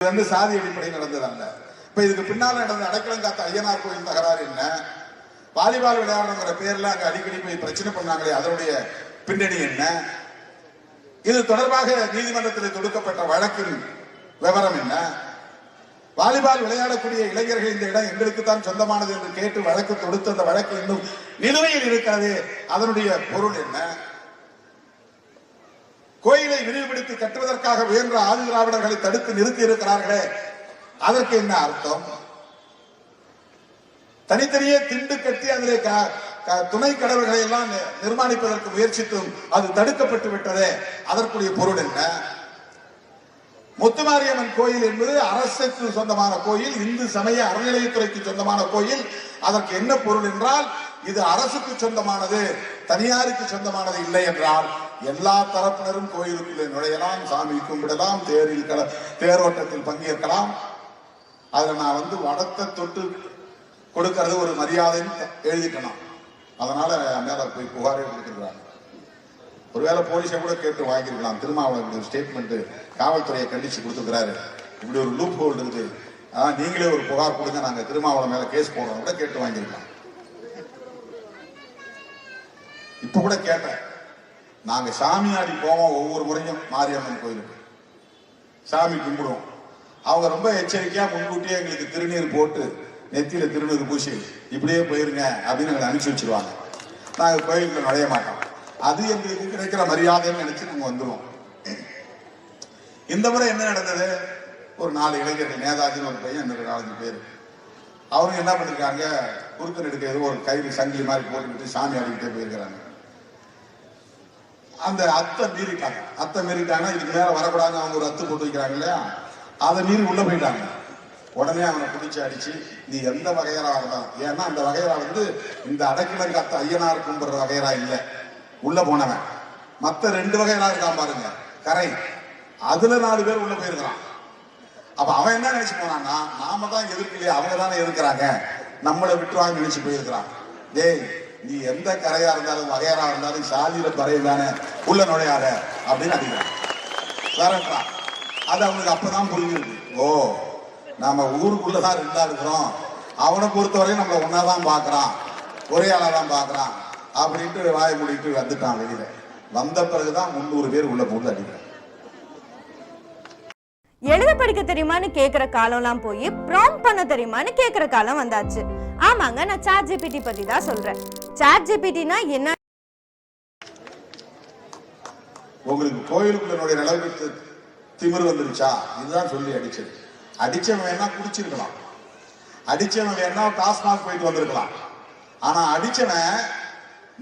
இது வந்து சாதி அடிப்படையில் நடந்தது அல்ல. இப்ப இதுக்கு பின்னால் நடந்த அடைக்கலங்காத்த ஐயனார் கோயில் தகராறு என்ன? வாலிபால் விளையாடணுங்கிற பேர்ல அங்க அடிக்கடி போய் பிரச்சனை பண்ணாங்களே அதனுடைய பின்னணி என்ன? இது தொடர்பாக நீதிமன்றத்தில் தொடுக்கப்பட்ட வழக்கின் விவரம் என்ன? வாலிபால் விளையாடக்கூடிய இளைஞர்கள் இந்த இடம் எங்களுக்கு தான் சொந்தமானது என்று கேட்டு வழக்கு தொடுத்த அந்த வழக்கு இன்னும் நிலுவையில் இருக்கிறது அதனுடைய பொருள் என்ன? கோயிலை விரிவுபடுத்தி கட்டுவதற்காக முயன்ற ஆதி திராவிடர்களை தடுத்து நிறுத்தி இருக்கிறார்களே அதற்கு என்ன அர்த்தம்? தனித்தனியே திண்டு கட்டி அதிலே க- துணை கடவுள்களை எல்லாம் நிர்மாணிப்பதற்கு முயற்சித்தும் அது தடுக்கப்பட்டு விட்டதே. அதற்குரிய பொருள் என்ன? முத்துமாரியம்மன் கோயில் என்பது அரசுக்கு சொந்தமான கோயில் இந்து சமய அறநிலையத்துறைக்கு சொந்தமான கோயில். அதற்கு என்ன பொருள் என்றால் இது அரசுக்கு சொந்தமானது தனியாருக்கு சொந்தமானது இல்லை என்றால் எல்லா தரப்பினரும் கோயிலுக்குள்ளே நுழையலாம் சாமி கும்பிடலாம் தேரில் கல தேரோட்டத்தில் பங்கேற்கலாம். அதில் நான் வந்து வடத்தை தொட்டு கொடுக்கறது ஒரு மரியாதைன்னு எழுதிட்டணும் அதனால மேல போய் புகாரே கொடுத்துருக்காங்க ஒருவேளை போலீஸை கூட கேட்டு வாங்கியிருக்கலாம். திருமாவளவன் இப்படி ஸ்டேட்மெண்ட் காவல்துறையை கண்டிச்சு கொடுத்துருக்கிறாரு. இப்படி ஒரு லூப் ஹோல்டு இருக்கு அதான் நீங்களே ஒரு புகார் கொடுங்க. நாங்கள் திருமாவளம் மேல கேஸ் போடுறோம் கூட கேட்டு வாங்கியிருக்கலாம். இப்ப கூட கேட்டேன். நாங்க சாமியாடி போவோம் ஒவ்வொரு முறையும் மாரியம்மன் கோயிலுக்கு. சாமி கும்பிடுவோம். அவங்க ரொம்ப எச்சரிக்கையா முன்கூட்டியே எங்களுக்கு திருநீர் போட்டு நெத்தியில திருநீர் பூசி இப்படியே போயிருங்க அப்படின்னு எங்களை அனுப்பிச்சு வச்சிருவாங்க. நாங்க கோயிலுக்கு நுழைய மாட்டோம். அது எங்களுக்கு கிடைக்கிற மரியாதைன்னு நினைச்சு நாங்க வந்துடுவோம் இந்த முறை என்ன நடந்தது? ஒரு நாலு இளைஞர்கள் நேதாஜின்னு ஒரு பையன் இன்னொரு நாலஞ்சு பேர். அவங்க என்ன பண்ணிருக்காங்க? குறுக்கு எடுக்கிறது ஏதோ ஒரு கயிறு சங்கிலி மாதிரி போட்டுக்கிட்டு சாமி ஆடிக்கிட்டே போயிருக்கிறாங்க. அந்த அத்தை மீறிட்டாங்க. அத்தை மீறிட்டாங்கன்னா இதுக்கு மேல வரக்கூடாதுன்னு அவங்க ஒரு அத்து போட்டு வைக்கிறாங்க இல்லையா? அதை மீறி உள்ள போயிட்டாங்க. உடனே அவனை பிடிச்சி அடிச்சு நீ எந்த வகையரா இருந்தான் ஏன்னா அந்த வகையரா வந்து இந்த அடக்கிலங்கத்த ஐயனார் கும்பிடுற வகையரா இல்லை. உள்ள போனவன். மத்த ரெண்டு வகையரா இருக்கான் பாருங்க. கரை. அதுல நாலு பேர் உள்ள போயிருக்கிறான். அப்ப அவன் என்ன நினைச்சு போனான்னா நாம தான் எதிர்க்கலையே அவங்க தானே எதிர்க்கிறாங்க நம்மளை விட்டுருவாங்க நினைச்சு போயிருக்கிறான். டேய் நீ எந்த கரையா இருந்தாலும் வகையரா இருந்தாலும் சாதியில பறைய தானே உள்ள நுழையாத அப்படின்னு அடிக்கிறான் அது அவனுக்கு அப்பதான் புரிஞ்சிருக்கு ஓ நாம ஊருக்குள்ளதான் ரெண்டா இருக்கிறோம். அவனை பொறுத்தவரையும் நம்மள ஒன்னாதான் பாக்குறான் ஒரே ஆளா தான் பாக்குறான் அப்படின்ட்டு வாய மூடிட்டு வந்துட்டான் வெளியில. வந்த பிறகுதான் முந்நூறு பேர் உள்ள போட்டு அடிக்கிறான் எழுத படிக்க தெரியுமான்னு கேக்குற காலம்லாம் போய் ப்ராம்ப்ட் பண்ண தெரியுமான்னு கேக்குற காலம் வந்தாச்சு. ஆமாங்க நான் சாட் ஜிபிடி பத்தி தான் சொல்றேன். சாட் ஜிபிடினா என்ன? உங்களுக்கு கோயிலுக்குள்ள நுழைய அளவுக்கு திமிரு வந்துருச்சா? இதுதான் சொல்லி அடிச்சது. அடிச்சவன் வேணா குடிச்சிருக்கலாம். அடிச்சவன் வேணா டாஸ்மாக் போயிட்டு வந்திருக்கலாம். ஆனா அடிச்சவன்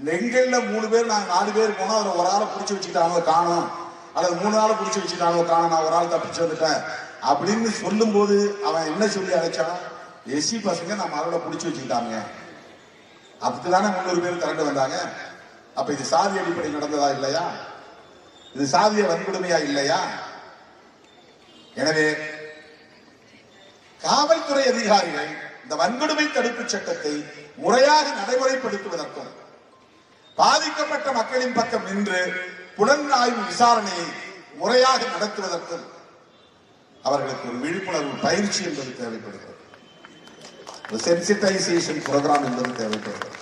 நெங்கல்ல மூணு பேர் நாங்க நாலு பேர் போனோம் அதுல ஒரு ஆளை பிடிச்சி வச்சுக்கிட்டாங்க காணும். அல்லது மூணு ஆளை பிடிச்சி வச்சுக்கிட்டாங்க காணும் நான் ஒரு ஆள் தப்பிச்சு வந்துட்டேன் அப்படின்னு சொல்லும் போது அவன் என்ன சொல்லி அழைச்சான்? எஸ்சி பசங்க நான் மறுபடியும் பிடிச்சி வச்சுக்கிட்டாங்க அதுக்கு தானே முன்னூறு பேர் திரண்டு வந்தாங்க. அப்ப இது சாதி அடிப்படை நடந்ததா இல்லையா? இது சாதிய வன்கொடுமையா இல்லையா? எனவே காவல்துறை அதிகாரிகள் இந்த வன்கொடுமை தடுப்பு சட்டத்தை முறையாக நடைமுறைப்படுத்துவதற்கும் பாதிக்கப்பட்ட மக்களின் பக்கம் நின்று புலனாய்வு விசாரணையை முறையாக நடத்துவதற்கும் அவர்களுக்கு ஒரு விழிப்புணர்வு பயிற்சி என்பது தேவைப்படுகிறது. ஒரு சென்சிட்டைசேஷன் ப்ரோக்ராம் என்பது தேவைப்படுகிறது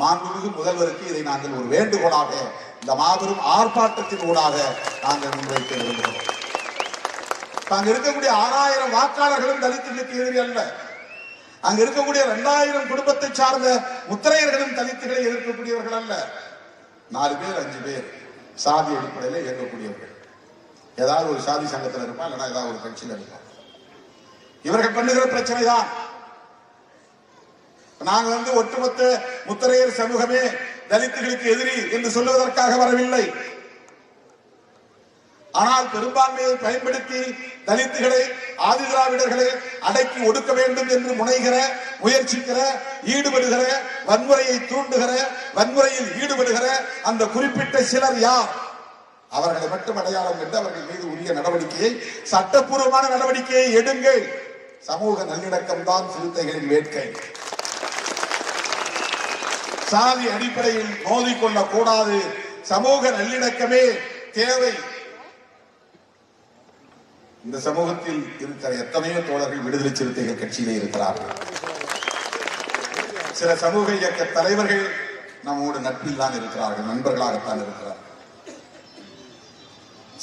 மாண்புமிகு முதல்வருக்கு இதை நாங்கள் ஒரு வேண்டுகோளாக இந்த மாபெரும் ஆர்ப்பாட்டத்தின் ஊடாக நாங்கள் முன்வைக்க விரும்புகிறோம். அங்க இருக்கக்கூடிய ஆறாயிரம் வாக்காளர்களும் தலித்துகளுக்கு எதிரி அல்ல. அங்க இருக்கக்கூடிய இரண்டாயிரம் குடும்பத்தை சார்ந்த முத்திரையர்களும் தலித்துகளை எதிர்க்கக்கூடியவர்கள் அல்ல. நாலு பேர் அஞ்சு பேர் சாதி அடிப்படையில் இயங்கக்கூடியவர்கள். ஏதாவது ஒரு சாதி சங்கத்தில் இருப்பான் இல்லைன்னா ஏதாவது ஒரு கட்சியில் இருப்பான். இவர்கள் பண்ணுகிற பிரச்சனை தான் நாங்கள் வந்து ஒட்டுமொத்த முத்திரையர் சமூகமே தலித்துகளுக்கு எதிரி என்று சொல்லுவதற்காக வரவில்லை. ஆனால் பெரும்பான்மையை பயன்படுத்தி தலித்துகளை ஆதிதிராவிடர்களை அடக்கி ஒடுக்க வேண்டும் என்று முனைகிற முயற்சிக்கிற ஈடுபடுகிற வன்முறையை தூண்டுகிற வன்முறையில் ஈடுபடுகிற அந்த குறிப்பிட்ட சிலர் யார்? அவர்களை மட்டும் அடையாளம் கண்டு அவர்கள் மீது உரிய நடவடிக்கையை சட்டப்பூர்வமான நடவடிக்கையை எடுங்கள். சமூக நல்லிணக்கம் தான் சிறுத்தைகளின் வேட்கை. சாதி அடிப்படையில் மோதிக்கொள்ள கூடாது சமூக நல்லிணக்கமே தேவை. இந்த சமூகத்தில் இருக்கிற எத்தனையோ தோழர்கள் விடுதலை சிறுத்தைகள் கட்சியிலே இருக்கிறார்கள். சில சமூக இயக்க தலைவர்கள் நம்மோடு நட்பில் தான் இருக்கிறார்கள் நண்பர்களாகத்தான் இருக்கிறார்கள்.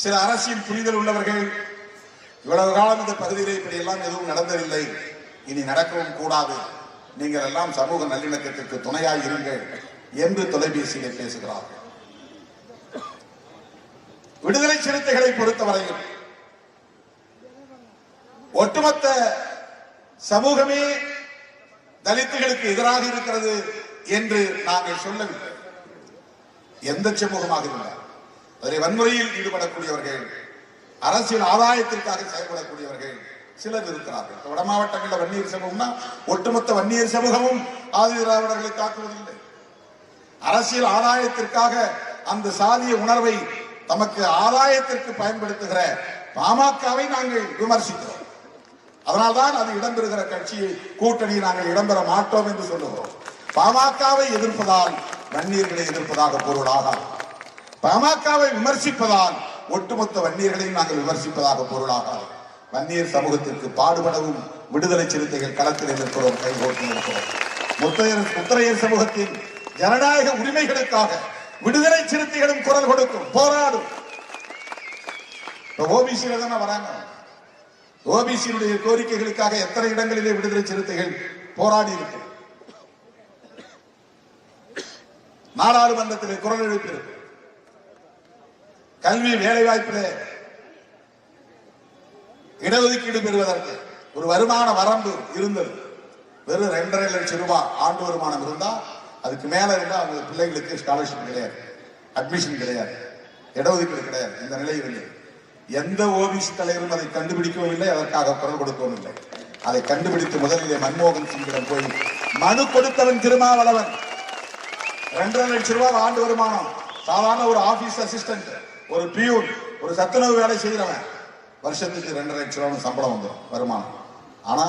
சில அரசியல் புரிதல் உள்ளவர்கள் இவ்வளவு காலம் இந்த பகுதியிலே இப்படி எல்லாம் எதுவும் நடந்ததில்லை. இனி நடக்கவும் கூடாது. நீங்கள் எல்லாம் சமூக நல்லிணக்கத்திற்கு துணையாய் இருங்கள் என்று தொலைபேசியில் பேசுகிறார்கள். விடுதலை சிறுத்தைகளை பொறுத்தவரையில் ஒட்டுமொத்த சமூகமே தலித்துகளுக்கு எதிராக இருக்கிறது என்று நாங்கள் சொல்லவில்லை. எந்த சமூகமாக இருந்தால் அதில் வன்முறையில் ஈடுபடக்கூடியவர்கள் அரசியல் ஆதாயத்திற்காக செயல்படக்கூடியவர்கள் சிலர் இருக்கிறார்கள். வட மாவட்டங்களில் வன்னியர் சமூகம்னா ஒட்டுமொத்த வன்னியர் சமூகமும் ஆதி திராவிடர்களை தாக்குவதில்லை அரசியல் ஆதாயத்திற்காக அந்த சாதிய உணர்வை தமக்கு ஆதாயத்திற்கு பயன்படுத்துகிற பாமகவை நாங்கள் விமர்சிக்கிறோம். அதனால்தான் அது இடம்பெறுகிற கட்சியை கூட்டணி நாங்கள் இடம்பெற மாட்டோம் என்று சொல்லுகிறோம். பாமகவை எதிர்ப்பதால் வன்னியர்களை எதிர்ப்பதாக பொருளாகாது. பாமகவை விமர்சிப்பதால் ஒட்டுமொத்த வன்னியர்களையும் நாங்கள் விமர்சிப்பதாக பொருளாகாது வன்னியர் சமூகத்திற்கு பாடுபடவும் விடுதலை சிறுத்தைகள் களத்தில் இருக்கிறோம் கைகோர்த்து இருக்கிறோம் முத்தையர் முத்திரையர் சமூகத்தின் ஜனநாயக உரிமைகளுக்காக விடுதலை சிறுத்தைகளும் குரல் கொடுக்கும் போராடும். ஓபிசியில தானே வராங்க. ஓபிசியினுடைய கோரிக்கைகளுக்காக எத்தனை இடங்களிலே விடுதலை சிறுத்தைகள் போராடி இருக்கு? நாடாளுமன்றத்தில் குரல் எழுப்பியிருக்கு. கல்வி வேலை வாய்ப்பிலே இடஒதுக்கீடு பெறுவதற்கு ஒரு வருமான வரம்பு இருந்தது. வெறும் ரெண்டரை லட்சம் ரூபாய் ஆண்டு வருமானம் இருந்தால் அதுக்கு மேல இருந்தால் அவங்க பிள்ளைகளுக்கு ஸ்காலர்ஷிப் கிடையாது. அட்மிஷன் கிடையாது. இடஒதுக்கீடு கிடையாது. இந்த நிலை இருந்தது எந்த ஓபிசி தலைவரும் அதை கண்டுபிடிக்கவும் இல்லை அதற்காக குரல் கொடுக்கவும் இல்லை. அதை கண்டுபிடித்து முதலிலே மன்மோகன் சிங்கிடம் போய் மனு கொடுத்தவன் திருமாவளவன். ரெண்டரை லட்சம் ரூபாய் ஆண்டு வருமானம். சாதாரண ஒரு ஆபீஸ் அசிஸ்டன்ட் ஒரு பியூன் ஒரு சத்துணவு வேலை செய்கிறவன். வருஷத்துக்கு ரெண்டரை லட்ச ரூபா சம்பளம் வந்துடும் வருமானம். ஆனா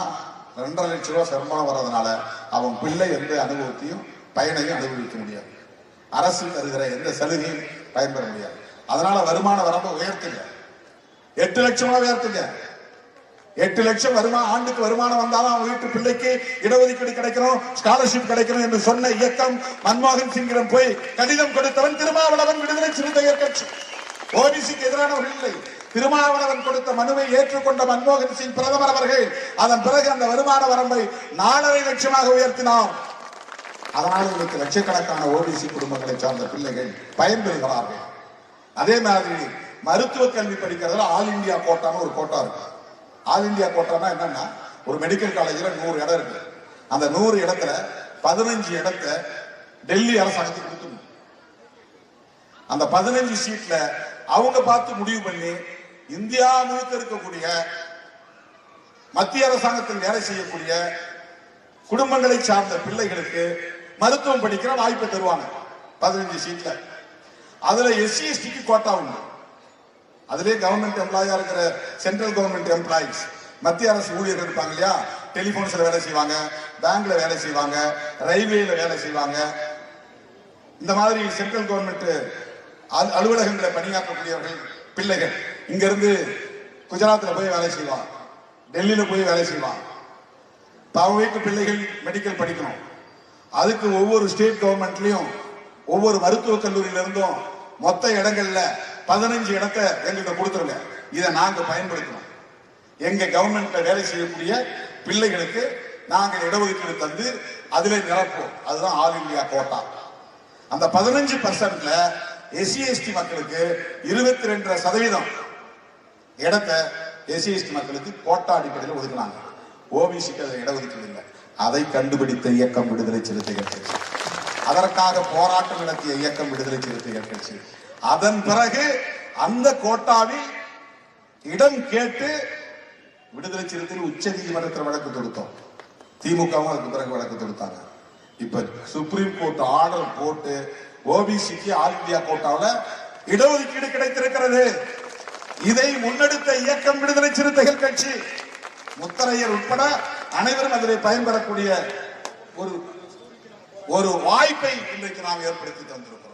ரெண்டரை லட்ச ரூபா சம்பளம் வர்றதுனால அவன் பிள்ளை எந்த அனுபவத்தையும் பயனையும் அனுபவிக்க முடியாது. அரசு தருகிற எந்த சலுகையும் பயன்பெற முடியாது. அதனால வருமான வரம்பை உயர்த்துங்க. எட்டு லட்சமா உயர்த்துங்க. எட்டு லட்சம் வருமானம் ஆண்டுக்கு வருமானம் வந்தாலும் அவன் வீட்டு பிள்ளைக்கு இடஒதுக்கீடு கிடைக்கணும் ஸ்காலர்ஷிப் கிடைக்கணும் என்று சொன்ன இயக்கம் மன்மோகன் சிங்கிடம் போய் கடிதம் கொடுத்தவன் திருமாவளவன் விடுதலை சிறுத்தையர் கட்சி. ஓபிசிக்கு எதிரானவர்கள் இல்லை. திருமாவளவன் கொடுத்த மனுவை ஏற்றுக்கொண்ட மன்மோகன் சிங் பிரதமர் அவர்கள் அதன் பிறகு அந்த வருமான வரம்பை நாலரை லட்சமாக உயர்த்தினார். அதனால் உங்களுக்கு லட்சக்கணக்கான ஓபிசி குடும்பங்களை சார்ந்த பிள்ளைகள் பயன்பெறுகிறார்கள். அதே மாதிரி மருத்துவ கல்வி படிக்கிறதுல ஆல் இந்தியா கோட்டான்னு ஒரு கோட்டா இருக்கு. ஆல் இந்தியா கோட்டானா என்னன்னா ஒரு மெடிக்கல் காலேஜ்ல நூறு இடம் இருக்கு. அந்த நூறு இடத்துல பதினஞ்சு இடத்த டெல்லி அரசாங்கத்துக்கு கொடுத்துடணும். அந்த பதினஞ்சு சீட்ல அவங்க பார்த்து முடிவு பண்ணி இந்தியா முழுக்க இருக்கக்கூடிய மத்திய அரசாங்கத்தில் வேலை செய்யக்கூடிய குடும்பங்களை சார்ந்த பிள்ளைகளுக்கு மருத்துவம் படிக்கிற வாய்ப்பை தருவாங்க. பதினஞ்சு சீட்ல அதுல எஸ்சி எஸ்டிக்கு கோட்டா உண்டு. அதுலேயே கவர்மெண்ட் எம்ப்ளாயா இருக்கிற சென்ட்ரல் கவர்மெண்ட் எம்ப்ளாயிஸ் மத்திய அரசு ஊழியர்கள் இருப்பாங்க இல்லையா? டெலிபோன்ஸ்ல வேலை செய்வாங்க பேங்க்ல வேலை செய்வாங்க ரயில்வேல வேலை செய்வாங்க. இந்த மாதிரி சென்ட்ரல் கவர்மெண்ட் அலுவலகங்களை பணியாற்றக்கூடியவர்கள் பிள்ளைகள். இங்கிருந்து குஜராத்தில் போய் வேலை செய்வான். டெல்லியில் போய் வேலை செய்வான். அவங்க வீட்டு பிள்ளைகள் மெடிக்கல் படிக்கணும். அதுக்கு ஒவ்வொரு ஸ்டேட் கவர்மெண்ட்லையும் ஒவ்வொரு மருத்துவக் கல்லூரியிலிருந்தும் மொத்த இடங்கள்ல பதினஞ்சு இடத்தை எங்கிட்ட கொடுத்துருங்க. இதை நாங்கள் பயன்படுத்தணும். எங்கள் கவர்மெண்ட்ல வேலை செய்யக்கூடிய பிள்ளைகளுக்கு நாங்கள் இடஒதுக்கீடு தந்து அதிலே நிரப்போம் அதுதான் ஆல் இந்தியா கோட்டா. அந்த பதினஞ்சு பர்சன்ட்ல எஸ்சி எஸ்டி மக்களுக்கு இருபத்தி ரெண்டரை சதவீதம் இடத்தை எஸ்சி எஸ்டி மக்களுக்கு கோட்டா அடிப்படையில் ஒதுக்கினாங்க. ஓபிசிக்கு அதை இடஒதுக்கீடு இல்லை அதை கண்டுபிடித்த இயக்கம் விடுதலை சிறுத்தைகள் கட்சி. அதற்காக போராட்டம் நடத்திய இயக்கம் விடுதலை சிறுத்தைகள் கட்சி. அதன் பிறகு அந்த கோட்டாவில் இடம் கேட்டு விடுதலை சிறுத்தைகள் உச்ச நீதிமன்றத்தில் வழக்கு தொடுத்தோம். திமுகவும் அதுக்கு பிறகு வழக்கு தொடுத்தாங்க. இப்ப சுப்ரீம் கோர்ட் ஆர்டர் போட்டு ஓபிசிக்கு ஆல் இந்தியா கோட்டாவில் இடஒதுக்கீடு கிடைத்திருக்கிறது. இதை முன்னெடுத்த இயக்கம் விடுதலை சிறுத்தைகள் கட்சி. முத்தரையர் உட்பட அனைவரும் அதிலே பயன்பெறக்கூடிய ஒரு ஒரு வாய்ப்பை இன்றைக்கு நாம் ஏற்படுத்தி தந்திருக்கிறோம்.